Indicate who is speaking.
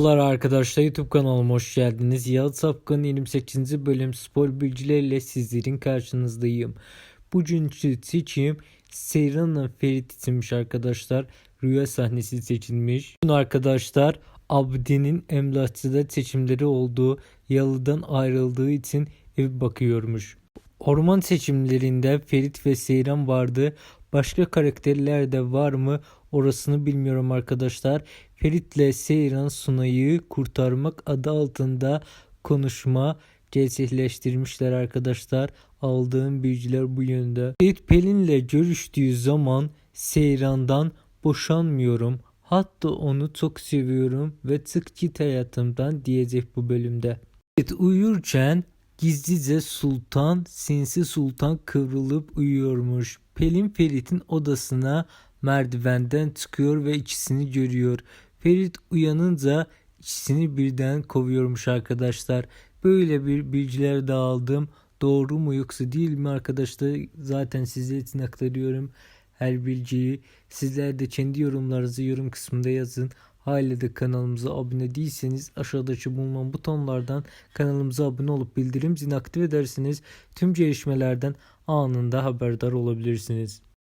Speaker 1: Merhabalar arkadaşlar YouTube kanalıma hoş geldiniz. Yağıt Safkan'ın 28. bölüm spor bilgileriyle sizlerin karşınızdayım. Bugünkü seçim Seyran'la Ferit isimmiş arkadaşlar. Rüya sahnesi seçilmiş. Bugün arkadaşlar Abdi'nin emlakçıda seçimleri olduğu Yalı'dan ayrıldığı için ev bakıyormuş. Orman seçimlerinde Ferit ve Seyran vardı. Başka karakterler de var mı? Orasını bilmiyorum arkadaşlar. Ferit'le Seyran Sunay'ı kurtarmak adı altında konuşma gerçekleştirmişler arkadaşlar. Aldığım bilgiler bu yönde. Ferit Pelin'le görüştüğü zaman Seyran'dan boşanmıyorum. Hatta onu çok seviyorum ve çık git hayatımdan diyecek bu bölümde. Ferit uyurken gizlice Sultan, sinsi Sultan kıvrılıp uyuyormuş. Pelin Ferit'in odasına merdivenden çıkıyor ve ikisini görüyor. Ferit uyanınca ikisini birden kovuyormuş arkadaşlar. Böyle bir bilgiler de aldım. Doğru mu yoksa değil mi arkadaşlar? Zaten size için aktarıyorum her bilgiyi. Sizler de kendi yorumlarınızı yorum kısmında yazın. Hala da kanalımıza abone değilseniz aşağıdaki bulunan butonlardan kanalımıza abone olup bildirim zilini aktif ederseniz tüm gelişmelerden anında haberdar olabilirsiniz.